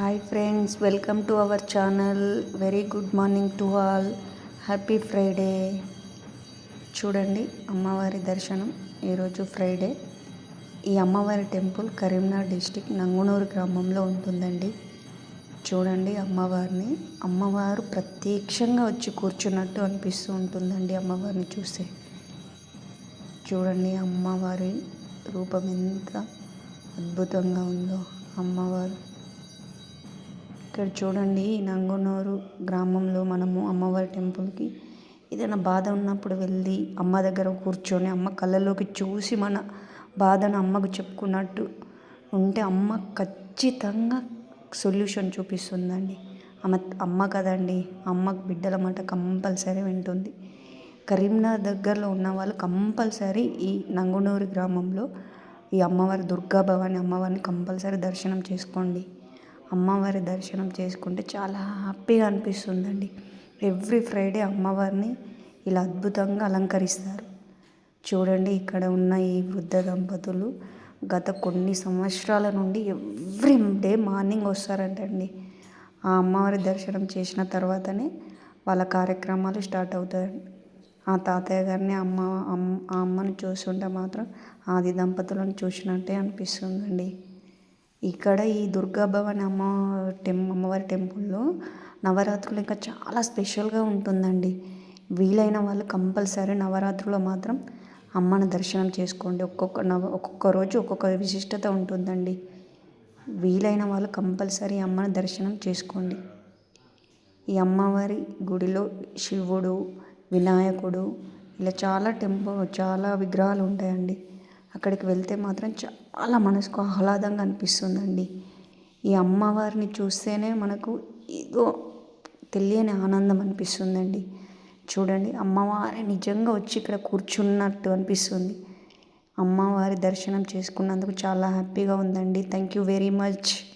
Hi friends welcome to our channel very good morning to all happy Friday చూడండి అమ్మవారి దర్శనం. ఈరోజు Friday ఈ అమ్మవారి టెంపుల్ కరీంనగర్ డిస్టిక్ నంగునూరు గ్రామంలో ఉంటుందండి. చూడండి అమ్మవారిని. అమ్మవారు ప్రత్యక్షంగా వచ్చి కూర్చున్నట్టు అనిపిస్తూ ఉంటుందండి అమ్మవారిని చూస్తే. చూడండి అమ్మవారి రూపం ఎంత అద్భుతంగా ఉందో అమ్మవారు. ఇక్కడ చూడండి నంగునూరు గ్రామంలో మనము అమ్మవారి టెంపుల్కి ఏదైనా బాధ ఉన్నప్పుడు వెళ్ళి అమ్మ దగ్గర కూర్చొని అమ్మ కళ్ళలోకి చూసి మన బాధను అమ్మకు చెప్పుకున్నట్టు ఉంటే అమ్మ ఖచ్చితంగా సొల్యూషన్ చూపిస్తుందండి. అమ్మ అమ్మ కదండి అమ్మకు బిడ్డల మాట కంపల్సరీ వింటుంది. కరీంనగర్ దగ్గరలో ఉన్న వాళ్ళు కంపల్సరీ ఈ నంగునూరు గ్రామంలో ఈ అమ్మవారి దుర్గా భవాని అమ్మవారిని కంపల్సరీ దర్శనం చేసుకోండి. అమ్మవారి దర్శనం చేసుకుంటే చాలా హ్యాపీగా అనిపిస్తుందండి. ఎవ్రీ ఫ్రైడే అమ్మవారిని ఇలా అద్భుతంగా అలంకరిస్తారు. చూడండి ఇక్కడ ఉన్న ఈ వృద్ధ దంపతులు గత కొన్ని సంవత్సరాల నుండి ఎవ్రీ డే మార్నింగ్ వస్తారంటండి. ఆ అమ్మవారి దర్శనం చేసిన తర్వాతనే వాళ్ళ కార్యక్రమాలు స్టార్ట్ అవుతాయండి ఆ తాతయ్య గారిని అమ్మ అమ్మ ఆ అమ్మను చూస్తుంటే మాత్రం ఆది దంపతులను చూసినట్టే అనిపిస్తుందండి. ఇక్కడ ఈ దుర్గా భవన్ అమ్మ టెం అమ్మవారి టెంపుల్లో నవరాత్రులు ఇంకా చాలా స్పెషల్గా ఉంటుందండి. వీలైన వాళ్ళు కంపల్సరీ నవరాత్రులు మాత్రం అమ్మని దర్శనం చేసుకోండి. ఒక్కొక్క నవ ఒక్కొక్క రోజు ఒక్కొక్క విశిష్టత ఉంటుందండి. వీలైన వాళ్ళు కంపల్సరీ అమ్మని దర్శనం చేసుకోండి. ఈ అమ్మవారి గుడిలో శివుడు వినాయకుడు ఇలా చాలా టెంపుల్ చాలా విగ్రహాలు ఉంటాయండి. అక్కడికి వెళ్తే మాత్రం చా చాలా మనసుకు ఆహ్లాదంగా అనిపిస్తుందండి. ఈ అమ్మవారిని చూస్తేనే మనకు ఏదో తెలియని ఆనందం అనిపిస్తుందండి. చూడండి అమ్మవారి నిజంగా వచ్చి ఇక్కడ కూర్చున్నట్టు అనిపిస్తుంది. అమ్మవారి దర్శనం చేసుకున్నందుకు చాలా హ్యాపీగా ఉందండి. Thank you very much.